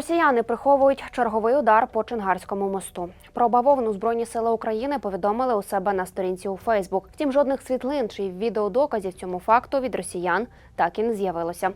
Росіяни приховують черговий удар по Чингарському мосту. Про бавовну збройні сили України повідомили у себе на сторінці у Фейсбук. Втім, жодних світлин чи відеодоказів цьому факту від росіян так і не з'явилося.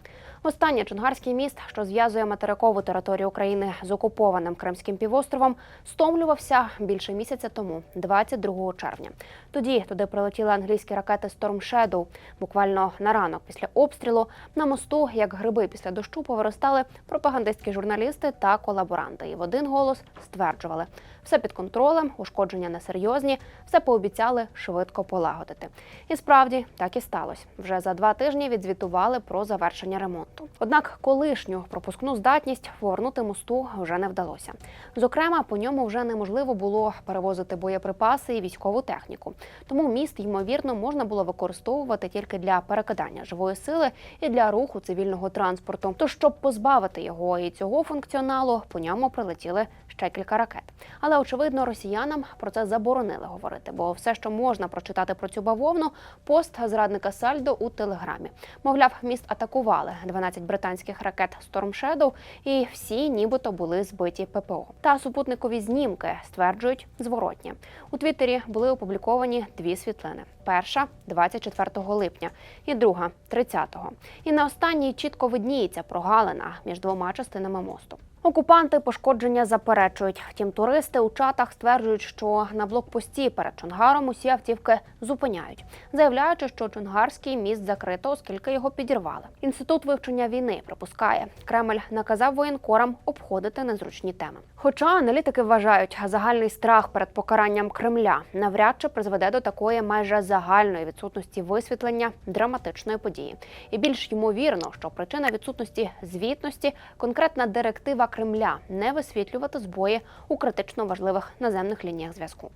Востаннє Чонгарський міст, що зв'язує материкову територію України з окупованим Кримським півостровом, стомлювався більше місяця тому, 22 червня. Тоді туди прилетіли англійські ракети Storm Shadow. Буквально на ранок після обстрілу на мосту, як гриби після дощу, повиростали пропагандистські журналісти та колаборанти. І в один голос стверджували, все під контролем, ушкодження несерйозні, все пообіцяли швидко полагодити. І справді так і сталося. Вже за два тижні відзвітували про завершення ремонту. Однак колишню пропускну здатність повернути мосту вже не вдалося. Зокрема, по ньому вже неможливо було перевозити боєприпаси і військову техніку. Тому міст, ймовірно, можна було використовувати тільки для перекидання живої сили і для руху цивільного транспорту. Тож, щоб позбавити його і цього функціоналу, по ньому прилетіли ще кілька ракет. Але очевидно, росіянам про це заборонили говорити, бо все, що можна прочитати про цю бавовну, пост зрадника Сальдо у телеграмі. Мовляв, міст атакували 12 британських ракет Storm Shadow, і всі нібито були збиті ППО. Та супутникові знімки стверджують зворотнє. У Твіттері були опубліковані дві світлини: перша 24 липня, і друга 30-го. І на останній чітко видніється прогалина між двома частинами мосту. Окупанти пошкодження заперечують. Втім, туристи у чатах стверджують, що на блокпості перед Чонгаром усі автівки зупиняють, заявляючи, що Чонгарський міст закрито, оскільки його підірвали. Інститут вивчення війни припускає, Кремль наказав воєнкорам обходити незручні теми. Хоча аналітики вважають, загальний страх перед покаранням Кремля навряд чи призведе до такої майже загальної відсутності висвітлення драматичної події. І більш ймовірно, що причина відсутності звітності конкретна директива Кремля не висвітлювати збої у критично важливих наземних лініях зв'язку.